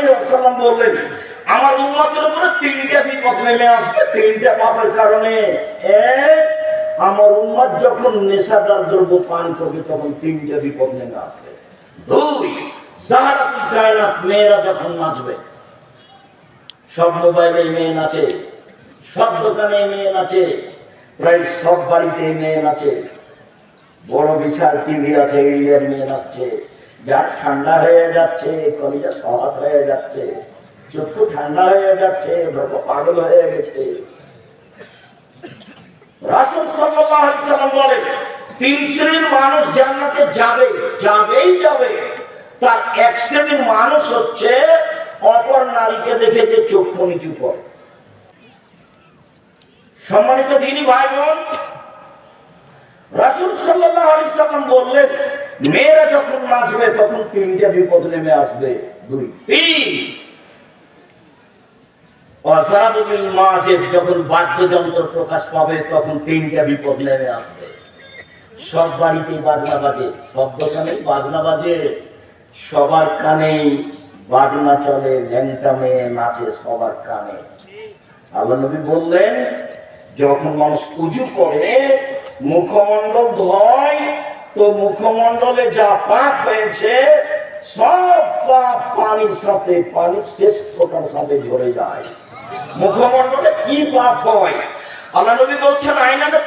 আলাইসাল্লাম বললেন, আমার উন্মতের উপরে তিনটা বিপদ নেমে আসবে, তিনটা পাপের কারণে। এক আমার উন্মত যখন নেশাদার দ্রব্য পান করবে, তখন তিনটা বিপদ নেমে আসবে। দুই, জাহারাতুল কায়নাত, মেয়েরা যখন নাচবে, সব মোবাইলে মেয়ে নাচে, সব দোকানে মেয়ে নাচে, প্রায় সব বাড়িতে মেয়ে নাচে, বড় বিশাল টিভি আছে ইন্ডিয়ার মেয়ে নাচছে। যা ঠান্ডা হয়ে যাচ্ছে, কলিজা সহাত হয়ে যাচ্ছে চক্ষু ঠান্ডা হয়ে যাচ্ছে ধর্ম পাগল হয়ে গেছে। রাসুল সাল্লাম বলেন, তিন শ্রেণির মানুষ জান্নাতে যাবে, যাবেই যাবে। তার এক শ্রেণির মানুষ হচ্ছে অপর নারীকে দেখে যে চক্ষু নিচু করে সম্মানিত দিনী ভাই বোন, রাসুল সাল্লাহ আলি সাল্লাম বললেন মেয়েরা যখন নাচবে, তখন তিনটা বিপদ নেমে আসবে। দুই, তিন। অসারাবুল মাসের যখন বাদ্যযন্ত্র প্রকাশ পাবে, তখন তিনটা বিপদ নেমে আসবে। সব বাড়িতেই বাজনা বাজে। সব দোকানেই বাজনা বাজে। সবার কানেই বাজনা চলে ল্যাংটা মেয়ে নাচে সবার কানে। আল্লাহ নবী বললেন, যখন মানুষ পুজো করে, মুখমণ্ডল ধয় তো মুখমণ্ডলে যা পাপ হয়েছে, সব পাপ পানির সাথে, পানির শেষ ফোটার সাথে ঝরে যায়। মুখমণ্ডলে কি পাপ হয়? আল্লাহ নবী বলছেন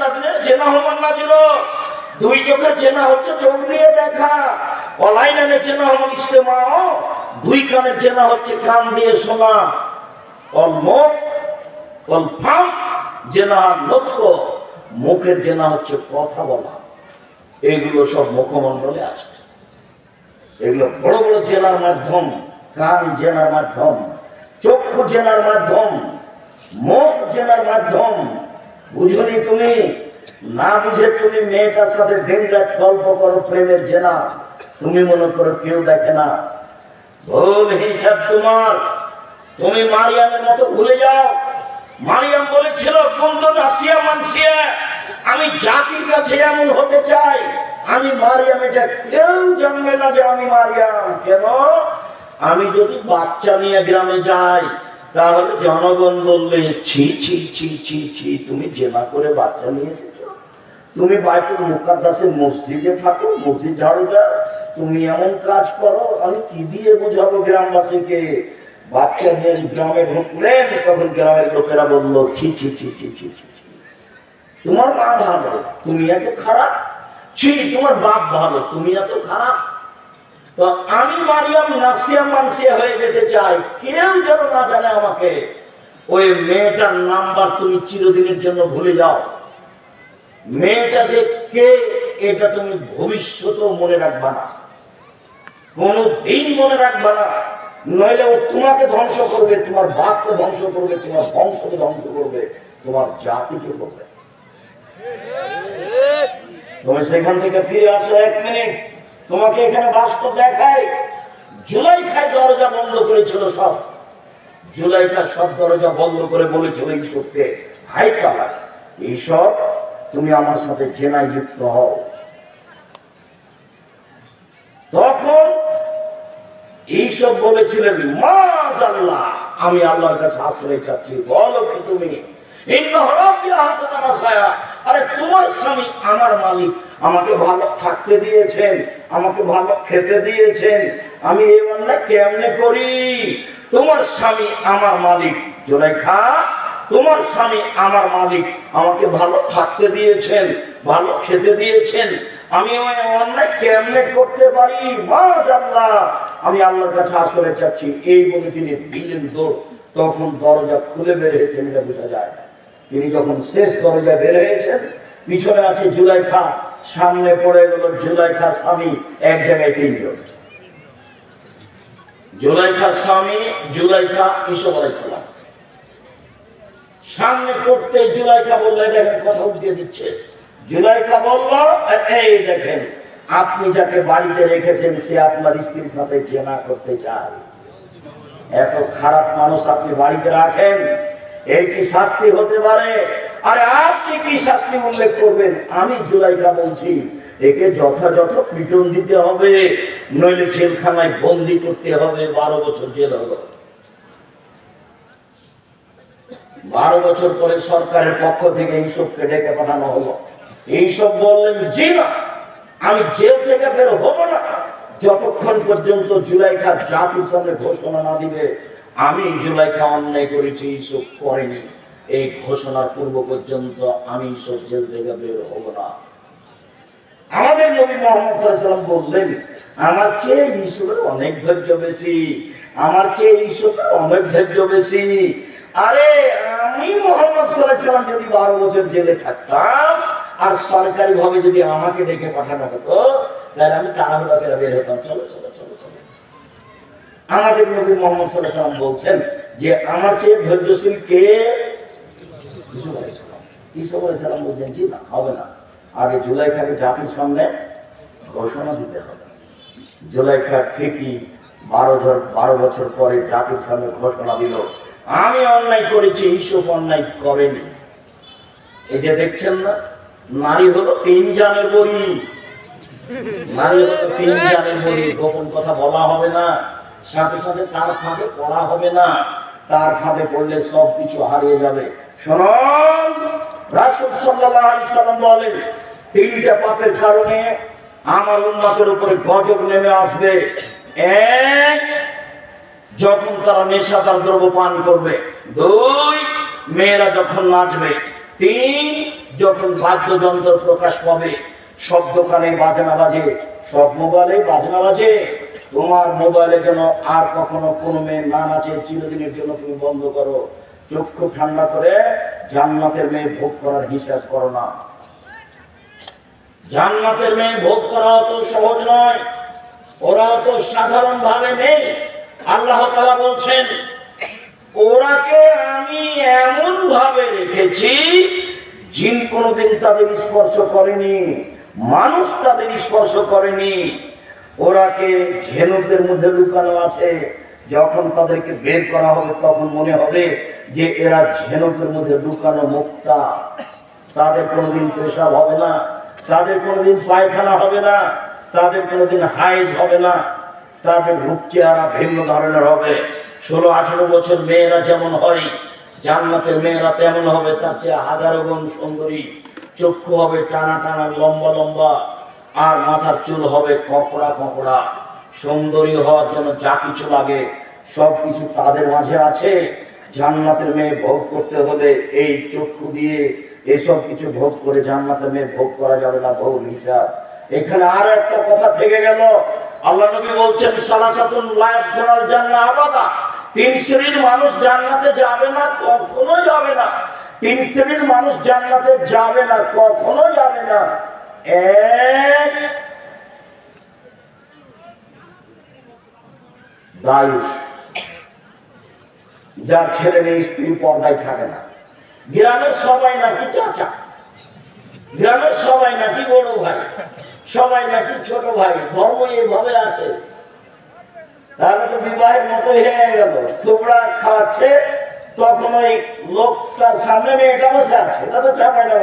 তাদের জেনা না ছিল। দুই চোখের জেনা হচ্ছে চোখ দিয়ে দেখা। অলাইনানে জেনা হবার ইস্তেমা দুই কানের জেনা হচ্ছে কান দিয়ে শোনা। অল মুখ, অল ফাম, জেনা নত্য মুখের জেনা হচ্ছে কথা বলা। এগুলো সব মুখমণ্ডলে আছে। এগুলো বড় বড় জেলার মাধ্যম কান জেনার মাধ্যম, চক্ষু জেনার মাধ্যম, মুখ জেনার মাধ্যম। বুঝুনি তুমি? না বুঝে তুমি মেয়েটার সাথে দিন রাত গল্প করো প্রেমের জেনা তুমি মনে করো কেউ দেখে না। ভুল হিসাব তোমার। তুমি মারিয়ামের মতো ভুলে যাও। মারিয়াম বলেছিল কুন্ত নাসিয়া মানসিয়া। আমি জাতির কাছে এমন হতে চাই। আমি মারিয়াম, এটা কেউ জানবে না যে আমি মারিয়াম। কেন? আমি যদি বাচ্চা নিয়ে গ্রামে যাই, তাহলে জনগণ বলবে, ছি ছি ছি ছি ছি, তুমি জেনা করে বাচ্চা নিয়ে এসেছ। তুমি বাইতুল মুকাদ্দাসের মসজিদে থাকো, মসজিদ ঝাড়ু দাও, তুমি এমন কাজ করো, আমি কি দিয়ে বোঝাবো গ্রামবাসীকে? বাচ্চা নিয়ে গ্রামে ঢুকলেন, তখন গ্রামের লোকেরা বলল, ছি ছি ছি ছি ছি ছি ছি। তোমার মা ভালো, তুমি এত খারাপ? ছি, তোমার বাপ ভালো, তুমি এত খারাপ? তো আমি মারিয়াম নাসিয়া মানসিয়া হয়ে যেতে চাই, কেউ যেন না জানে আমাকে। ওই মেয়েটার নাম্বার তুমি চিরদিনের জন্য ভুলে যাও। মেয়েটা যে কে, এটা তুমি ভবিষ্যতেও মনে রাখবা না। কোনো দিন মনে রাখবা না। নইলে ও তোমাকে ধ্বংস করবে, তোমার বাপকে ধ্বংস করবে, তোমার বংশকে ধ্বংস করবে, তোমার জাতিকে করবে। তুমি সেখান থেকে ফিরে আসো এক মিনিট। তোমাকে এখানে বাস্তব দেখায় জুলাই খায় দরজা বন্ধ করেছিল সব। জুলাইকার সব দরজা বন্ধ করে বলেছিল ঈশ্বরকে হাই কালার ঈশ্বর তুমি আমার সাথে জেনায় যুক্ত হও। তখন এইসব বলেছিলেন মাজ আল্লাহ আমি আল্লাহর কাছে আশ্রয় চাচ্ছি। বলো কি তুমি? ইন্না রাব্বি আহসানা সায়া। আরে তোমার স্বামী আমার মালিক। আমাকে ভালো থাকতে দিয়েছেন, আমাকে ভালো খেতে দিয়েছেন। আমি এই অন্যায় কেমনে করি? তোমার স্বামী আমার মালিক। জোরেখা তোমার স্বামী আমার মালিক। আমাকে ভালো থাকতে দিয়েছেন, ভালো খেতে দিয়েছেন। আমি অন্যায় কেমনে করতে পারি? মা জানলা আমি আল্লাহর কাছে আসলে চাচ্ছি। এই বলে তিনি দিলেন দৌড়। তখন দরজা খুলে বের এটা বোঝা যায়। তিনি যখন শেষ দরজা বের পিছনে আছে জুলাইখা সামনে পড়ে গেল জুলাইখার স্বামী, এক জায়গায় তিনজন। জুলাইখার স্বামী জুলাইখা ইসব আলাইসালাম সামনে পড়তে জুলাইখা বললে দেখেন কথা উঠিয়ে দিচ্ছে। জুলাইখা বলল এই দেখেন, আপনি যাকে বাড়িতে রেখেছেন, সে আপনার স্ত্রীর সাথে জেনা করতে চায়। এত খারাপ মানুষ আপনি বাড়িতে রাখেন এই কি শাস্তি হতে পারে? আরে আপনি কি শাস্তি উল্লেখ করবেন? আমি জুলাইকা বলছি, একে যথাযথ পিটন দিতে হবে, নইলে জেলখানায় বন্দি করতে হবে, বারো বছর জেল হলো বারো বছর পরে সরকারের পক্ষ থেকে এইসবকে ডেকে পাঠানো হলো। এইসব বললেন, জি না, আমি জেল থেকে বের হব না। যতক্ষণ পর্যন্ত জুলাইখা জাতির সামনে ঘোষণা না দিবে, আমি জুলাইখা অন্যায় করেছি, এইসব করেনি। এই ঘোষণার পূর্ব পর্যন্ত আমি এইসব জেল থেকে বের হব না। আমাদের নবী মোহাম্মদ বললেন, আমার চেয়ে ঈশ্বরের অনেক ধৈর্য বেশি, আমার চেয়ে ঈশ্বরের অনেক ধৈর্য বেশি। আরে, আমি মোহাম্মদ যদি বারো বছর জেলে থাকতাম, আর সরকারি ভাবে যদি আমাকে ডেকে পাঠানো হতো, তাহলে আমি তাড়াহুড়া করে বের হতাম। চলো চলো চলো চলো। আমাদের নবী মোহাম্মদ বলছেন যে, আমার চেয়ে ধৈর্যশীল কে? ইসুফ আলাইসালাম ইসুফ আলাইসালাম বলছেন জি না, হবে না। আগে জুলাইখাকে জাতির সামনে ঘোষণা দিতে হবে। জুলাইখা ঠিকই বারো ধর, বারো বছর পরে জাতির সামনে ঘোষণা দিল, আমি অন্যায় করেছি, এইসব অন্যায় করেনি। এই যে দেখছেন না, নারী হলো তিন জানের বড়ি। নারী হলো তিন জানের বড়ি, গোপন কথা বলা হবে না। সাথে সাথে তার ফাঁদে পড়া হবে না। তার ফাঁদে পড়লে সব কিছু হারিয়ে যাবে। শোনন, রাসুল সাল্লাল্লাহু আলাইহি সাল্লাম বলেন, তিনটা পাপের কারণে আমার উন্মতের উপরে গজব নেমে আসবে। এক, যখন তারা নেশাদার দ্রব্য পান করবে। দুই, মেয়েরা যখন নাচবে। তিন, যখন বাদ্যযন্ত্র প্রকাশ পাবে। সব দোকানে বাজনা বাজে, সব মোবাইলে বাজনা বাজে। তোমার মোবাইলে যেন আর কখনো কোনো মেয়ে না নাচে, চিরদিনের জন্য তুমি বন্ধ করো। চক্ষু ঠান্ডা করে জান্নাতের মেয়ে ভোগ করার হিসাব করো না। জান্নাতের মেয়ে ভোগ করা অত সহজ নয়। ওরা অত সাধারণ ভাবে নেই। আল্লাহ তারা বলছেন, ওরাকে আমি এমন ভাবে রেখেছি, জিন কোনোদিন তাদের স্পর্শ করেনি, মানুষ তাদের স্পর্শ করেনি। ওরাকে ঝেনুকদের মধ্যে লুকানো আছে। যখন তাদেরকে বের করা হবে, তখন মনে হবে যে এরা ঝেনুকের মধ্যে লুকানো মুক্তা। তাদের কোনোদিন পেশাব হবে না, তাদের কোনোদিন পায়খানা হবে না, তাদের কোনোদিন হাইজ হবে না, তাদের রূপ চেহারা ভিন্ন ধরনের হবে। ষোলো, আঠারো বছর মেয়েরা যেমন হয়, জান্নাতের মেয়েরা তেমন হবে, তার চেয়ে হাজারো গুণ সুন্দরী। চক্ষু হবে টানা টানা, লম্বা লম্বা, আর মাথার চুল হবে কপড়া কপড়া সুন্দরী হওয়ার জন্য যা কিছু লাগে, সব কিছু তাদের মাঝে আছে। জান্নাতের মেয়ে ভোগ করতে হলে এই চক্ষু দিয়ে এসব কিছু ভোগ করে জান্নাতের মেয়ে ভোগ করা যাবে না ভোগ হিসাব। এখানে আর একটা কথা থেকে গেল। আল্লাহ নবী বলছেন, সালাসাতুন লায়াত গোনাল জান্নাহ আবাদা। তিন শ্রেণির মানুষ জান্নাতে যাবে না, কখনো যাবে না। তিন শ্রেণির মানুষ জান্নাতে যাবে না, কখনো যাবে না। এক দায়ুষ যার ছেলে নেই, স্ত্রী পর্দায় থাকে না। গ্রামের সবাই নাকি চাচা। গ্রামের সবাই নাকি বড় ভাই। সবাই নাকি ছোট ভাই। ধর্ম এভাবে আছে। তাহলে তো বিবাহের মতো হয়ে গেল। থোবড়া খাওয়াচ্ছে তখন ওই লোকটার সামনে মেয়েটা বসে আছে। এটা তো চাপাই না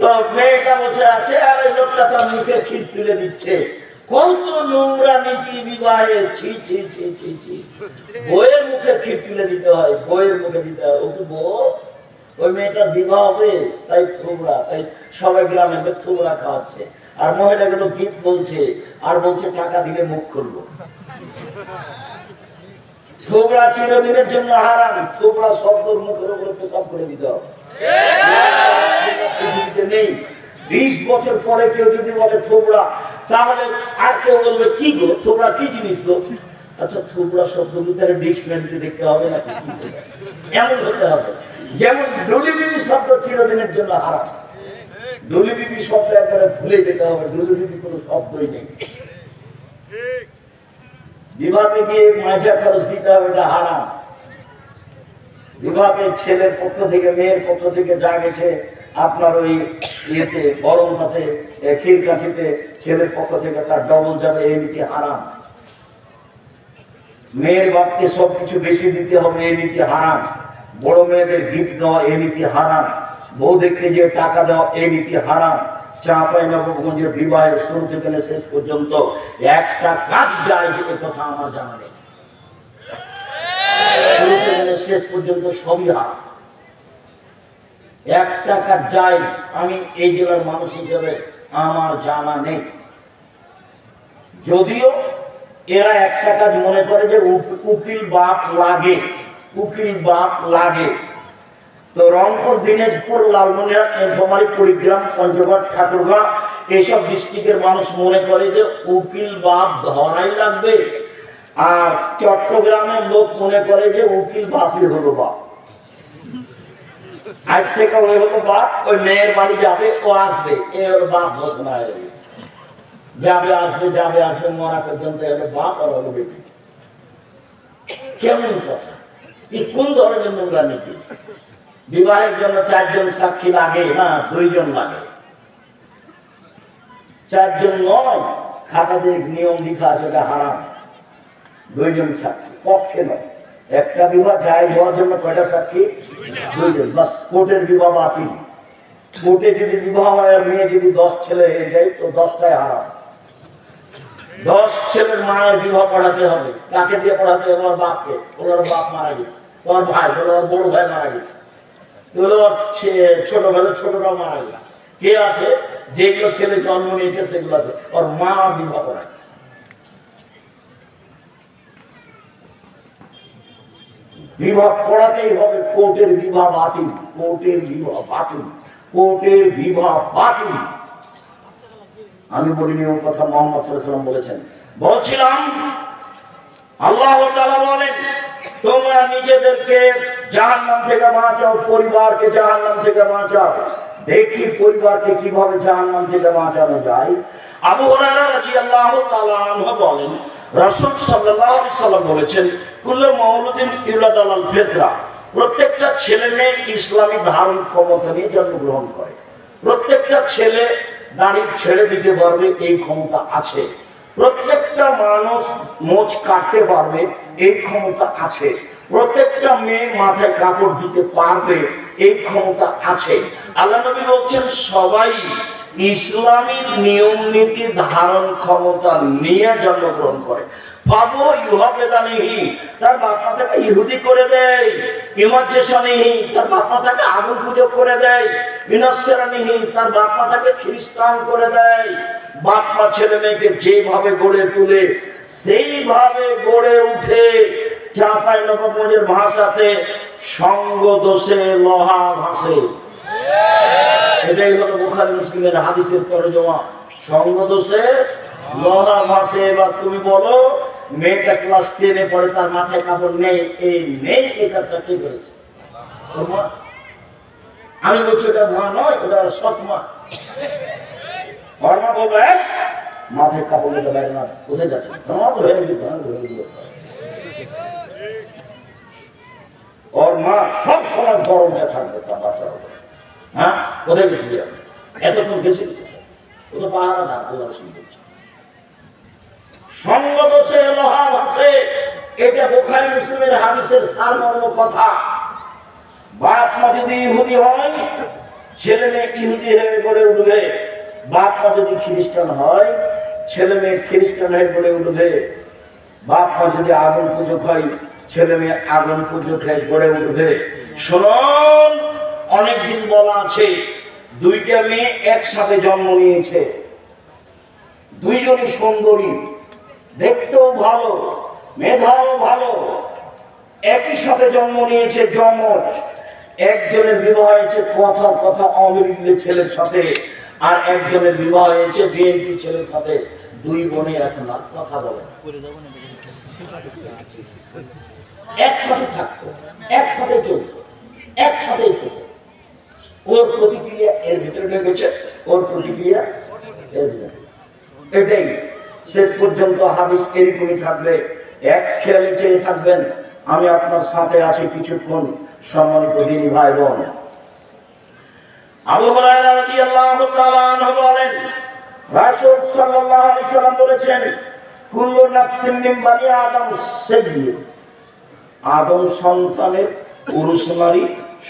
তো মেয়েটা বসে আছে আর ওই লোকটা তার মুখে ক্ষীর তুলে দিচ্ছে। কত নোংরা নীতি বিবাহে ছি ছি ছি ছি ছি। বইয়ের মুখে ক্ষীর তুলে দিতে হয় বইয়ের মুখে দিতে হয়। ওকে বউ? ওই মেয়েটার বিবাহ হবে? তাই থুবড়া তাই সবাই গ্রামে থুবড়া খাওয়াচ্ছে। আর মহিলাগুলো গীত বলছে আর বলছে টাকা দিলে মুখ খুলবো। থুবড়া চিরদিনের জন্য হারাম। থুবড়া শব্দর মুখের উপরে পেশাব করে দিতে হবে। নেই। বিশ বছর পরে কেউ যদি বলে থোবড়া তাহলে আর কেউ বলবে, কি গো? থোবড়া কি জিনিস গো? আচ্ছা ডিকশনারিতে দেখতে হবে এমন হতে হবে। যেমন ডুলি বিবি শব্দ চিরদিনের জন্য হারাম। ডুলি বিবি শব্দ একবারে ভুলে যেতে হবে ডুলি বিবি কোনো শব্দই নেই। গিয়ে মাঝা খরচ দিতে হবে, এটা হারাম। বিবাহে ছেলের পক্ষ থেকে, মেয়ের পক্ষ থেকে যা গেছে আপনার ওই ইয়েতে গরম হাতে ক্ষীর কাছিতে ছেলের পক্ষ থেকে তার ডবল যাবে এই নীতি হারাম। মেয়ের বাপকে সবকিছু বেশি দিতে হবে এই নীতি হারাম। বড় মেয়েদের গীত দেওয়া এই নীতি হারাম। বউ দেখতে যে টাকা দেওয়া এই নীতি হারাম। চাঁপাই নবগঞ্জের বিবাহের শুরু থেকে শেষ পর্যন্ত একটা কাজ যায় যে কথা আমার জানা নেই। শেষ পর্যন্ত সবই হারাম। একটা কাজ যায় আমি এই জেলার মানুষ হিসেবে আমার জানা নেই। যদিও এরা একটা কাজ মনে করে যে উকিল বাপ লাগে, উকিল বাপ লাগে। তো রংপুর, দিনাজপুর নীলফামারী, কুড়িগ্রাম, পঞ্চগড়, ঠাকুরগাঁ এইসব ডিস্ট্রিক্টের মানুষ মনে করে যে উকিল বাপ ধরাই লাগবে। আর চট্টগ্রামের লোক মনে করে যে উকিল বাপই হলো বাপ। আজ থেকে ওই বাপ, ওই মেয়ের বাড়ি যাবে, ও আসবে। এ ওর বাপ ঘোষণা হয়ে গেছে। যাবে, আসবে যাবে, আসবে, মরা পর্যন্ত হলো বাপ আর হলো বেটি। কেমন কথা? কোন ধরনের নোংরা নীতি? বিবাহের জন্য চারজন সাক্ষী লাগে না দুইজন লাগে? চারজন নয়, খাতা দিয়ে নিয়ম লিখা আছে এটা হারাম। দুইজন সাক্ষী, পক্ষে নয়। একটা বিবাহ যায় হওয়ার জন্য কয়টা সাক্ষী? দুইজন। বাস, কোর্টের বিবাহ বাতিল। কোর্টে যদি বিবাহ হয় মেয়ে যদি দশ ছেলে হয়ে যায়, তো দশটায় হারাম। দশ ছেলের মায়ের বিবাহ পড়াতে হবে। কাকে দিয়ে পড়াতে হবে? ওর বাপকে। ওর বাপ মারা গেছে। তোর ভাই, বলে বড় ভাই মারা গেছে। বলে ছোট ভাই ছোটরাও মারা গেছে। কে আছে? যেগুলো ছেলে জন্ম নিয়েছে, সেগুলো আছে। ওর মা বিবাহ করায়। বিবাহ পড়াতেই হবে, কোর্টের বিবাহ বাতিল, কোর্টের বিবাহ বাতিল, কোর্টের বিবাহ বাতিল। আমি বলিনি ও কথা মোহাম্মদ সাল্লাম বলেছেন। বলছিলাম, আল্লাহ বলেন, তোমরা নিজেদেরকে জাহান্নাম থেকে বাঁচাও, পরিবারকে জাহান্নাম থেকে বাঁচাও। দেখি পরিবারকে কীভাবে জাহান্নাম থেকে বাঁচানো যায়। আবু হুরায়রা রাদিয়াল্লাহু তাআলা আনহু বলেন রাসূল সাল্লাম বলেছেন, কুল্লু মাউলুদিন ইউলাদ আলাল ফিতরা। প্রত্যেকটা ছেলে মেয়ে ইসলামী ধারণ ক্ষমতা নিয়ে জন্মগ্রহণ করে। প্রত্যেকটা ছেলে দাড়ি ছেড়ে দিতে পারবে, এই ক্ষমতা আছে। প্রত্যেকটা মানুষ মোচ কাটতে পারবে, এই ক্ষমতা আছে। প্রত্যেকটা মেয়ে মাথায় কাপড় দিতে পারবে, এই ক্ষমতা আছে। আল্লাহ নবী বলছেন, সবাই ইসলামী নিয়ম নীতি ধারণ ক্ষমতা নিয়ে জন্মগ্রহণ করে। পাবো ইউহাবেদানিহি তার বাপমা তাকে ইহুদি করে দেয় ইমাজেশনিহি তার বাপমা তাকে আগুন পুজো করে দেয় বিনশ্বরানিহি তার বাপমা তাকে খ্রিস্টান করে দেয়। বাপমা ছেলে মেয়েকে যেভাবে গড়ে তুলে, সেইভাবে গড়ে উঠে চাপাই নবমনের ভাষাতে সঙ্গ দোষে লোহা ভাসে এটাই হলো বুখারি মুসলিমের হাদিসের তরজমা। দোষে লোহা ভাসে এবার তুমি বলো মেয়েটা ক্লাস টেনে পড়ে তার মাথায় কাপড় নেই এই নেই এই কাজটা কে করেছে। আমি বলছি ওটা মা নয় ওটা সৎ মা বলবে "এই, মাথায় কাপড় নিতে পারে না কোথায় যাচ্ছে? তোমার হয়ে গেল ওর মা সব সময় গরম হয়ে থাকবে তার উপরে। হ্যাঁ? কোথায় গেছিলি এতক্ষণ গেছি ও তো বলছে। সঙ্গদোষে লোহা ভাসে, এটা বোখারি মুসলিমের হাদিসের সারমর্ম কথা। বাপ মা যদি ইহুদি হয়, ছেলে মেয়ে ইহুদি হয়ে গড়ে উঠবে। বাপ মা যদি খ্রিস্টান হয়, ছেলে মেয়ে খ্রিস্টান হয়ে গড়ে উঠবে। বাপ মা যদি আগুন পুজো হয়, ছেলে মেয়ে আগুন পুজো হয়ে গড়ে উঠবে। শুনুন! অনেকদিন বলা আছে, দুইটা মেয়ে একসাথে জন্ম নিয়েছে। দুইজনই সুন্দরী, দেখতেও ভালো, মেধাও ভালো। একই সাথে জন্ম নিয়েছে যমজ। একজনের বিবাহ হয়েছে কথা কথা অমৃত ছেলের সাথে, আর একজনের বিবাহ হয়েছে বিএনপি ছেলের সাথে। দুই বোনে এখন আর কথা বলে একসাথে থাকতো, একসাথে চলতো একসাথে চলতো। ওর প্রতিক্রিয়া এর ভিতরে লেগেছে ওর প্রতিক্রিয়া এটাই শেষ পর্যন্ত হাদিস এরকমই থাকবে। এক খেয়ালে চেয়ে থাকবেন, আমি আপনার সাথে আছি কিছুক্ষণ, সম্মানিত দিনী ভাই বোন আবু হুরায়রা রাদিয়াল্লাহু তাআলা আনহু বলেন, রাসূল সাল্লাল্লাহু আলাইহি সাল্লাম বলেছেন, কুল্লু নাফসিন মিন বানি আদম সাইয়্যিদ। আদম সন্তানের পুরুষ নারী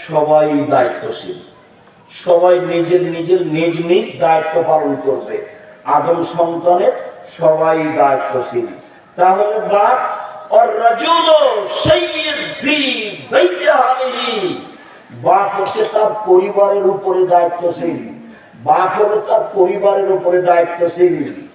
সবাই দায়িত্বশীল। সবাই নিজের নিজের নিজ নিজ দায়িত্ব পালন করবে। আদম সন্তানের সবাই দায়িত্বশীল। তাহলে বাপ বাপ হচ্ছে তার পরিবারের উপরে দায়িত্বশীল। বাপ হলো তার পরিবারের উপরে দায়িত্বশীল।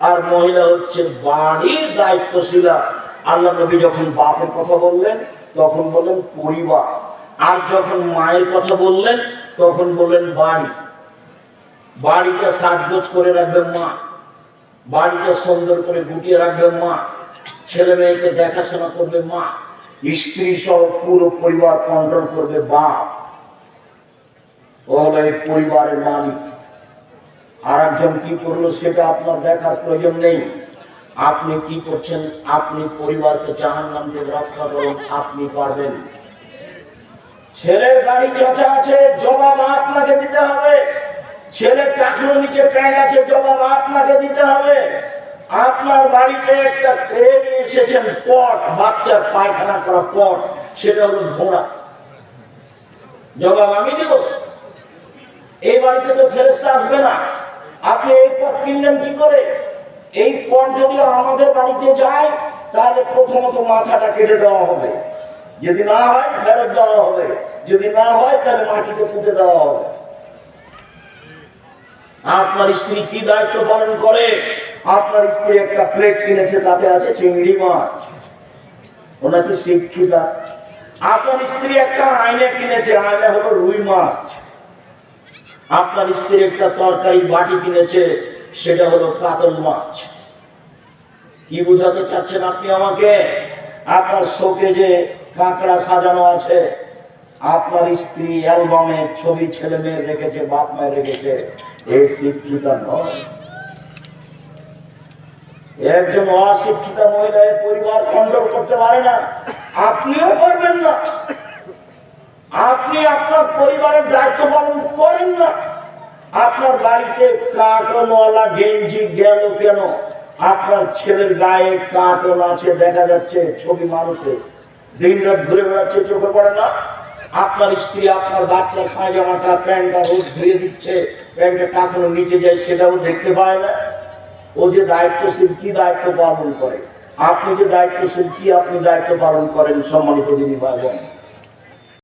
আর মহিলা হচ্ছে বাড়ির দায়িত্বশীলা। আল্লাহ নবী যখন বাপের কথা বললেন তখন বললেন পরিবার। আর যখন মায়ের কথা বললেন, তখন বললেন বাড়ি। বাড়িটা সাজগোজ করে রাখবেন মা। বাড়িটা সুন্দর করে গুটিয়ে রাখবেন মা। ছেলে মেয়েকে দেখাশোনা করবে মা। স্ত্রী সহ পুরো পরিবার কন্ট্রোল করবে বাপ। হলো এই পরিবারের মালিক। আর একজন কি করল সেটা আপনার দেখার প্রয়োজন নেই। আপনি কি করছেন? আপনি পরিবারকে জাহান নাম থেকে রক্ষা করুন, আপনি পারবেন। ছেলের গাড়ি চাচা আছে, জবাব আপনাকে দিতে হবে। ছেলের টাকুর নিচে প্যান্ট আছে, জবাব আপনাকে দিতে হবে। আপনার বাড়িতে একটা নিয়ে এসেছেন, পট, বাচ্চার পায়খানা করা পট, সেটা হলো ঘোড়া। জবাব আমি দেব? এই বাড়িতে তো ফেরেস্তা আসবে না। আপনি এই পট কিনলেন কি করে? এই পট যদি আমাদের বাড়িতে যায়, তাহলে প্রথমত মাথাটা কেটে দেওয়া হবে। যদি না হয়, ফেরত দেওয়া হবে। যদি না হয়, তাহলে মাটিতে পুঁতে দেওয়া হবে। আপনার স্ত্রী কি দায়িত্ব পালন করে? আপনার স্ত্রী একটা প্লেট কিনেছে, তাতে আছে চিংড়ি মাছ। ওনাকে শিক্ষিতা। আপনার স্ত্রী একটা আয়না কিনেছে আয়না হলো রুই মাছ। আপনার স্ত্রী একটা তরকারি বাটি কিনেছে সেটা হলো কাতল মাছ কি বুঝাতে চাচ্ছেন আপনি আমাকে? আপনার শোকে যে কাঁকড়া সাজানো আছে, আপনার স্ত্রী অ্যালবামে ছবি ছেলে মেয়ে রেখেছে, বাপ মায়ের রেখেছে এই শিক্ষিতা নয়। একজন অশিক্ষিতা মহিলা পরিবার কন্ট্রোল করতে পারে না। আপনিও পারবেন না। আপনি আপনার পরিবারের দায়িত্ব পালন করেন না। আপনার বাড়িতে কার্টনওয়ালা গেঞ্জি গেল কেন? আপনার ছেলের গায়ে কার্টন আছে, দেখা যাচ্ছে ছবি মানুষের দিন রাত ঘুরে বেড়াচ্ছে, চোখে পড়ে না? আপনার স্ত্রী আপনার বাচ্চার পায়জামাটা, প্যান্টটা রোদ ধুয়ে দিচ্ছে, প্যান্টের টাকানো নিচে যায়, সেটাও দেখতে পায় না। ও যে দায়িত্বশীল, কি দায়িত্ব পালন করে? আপনি যে দায়িত্বশীল, কি আপনি দায়িত্ব পালন করেন সম্মানিত দিনী ভাই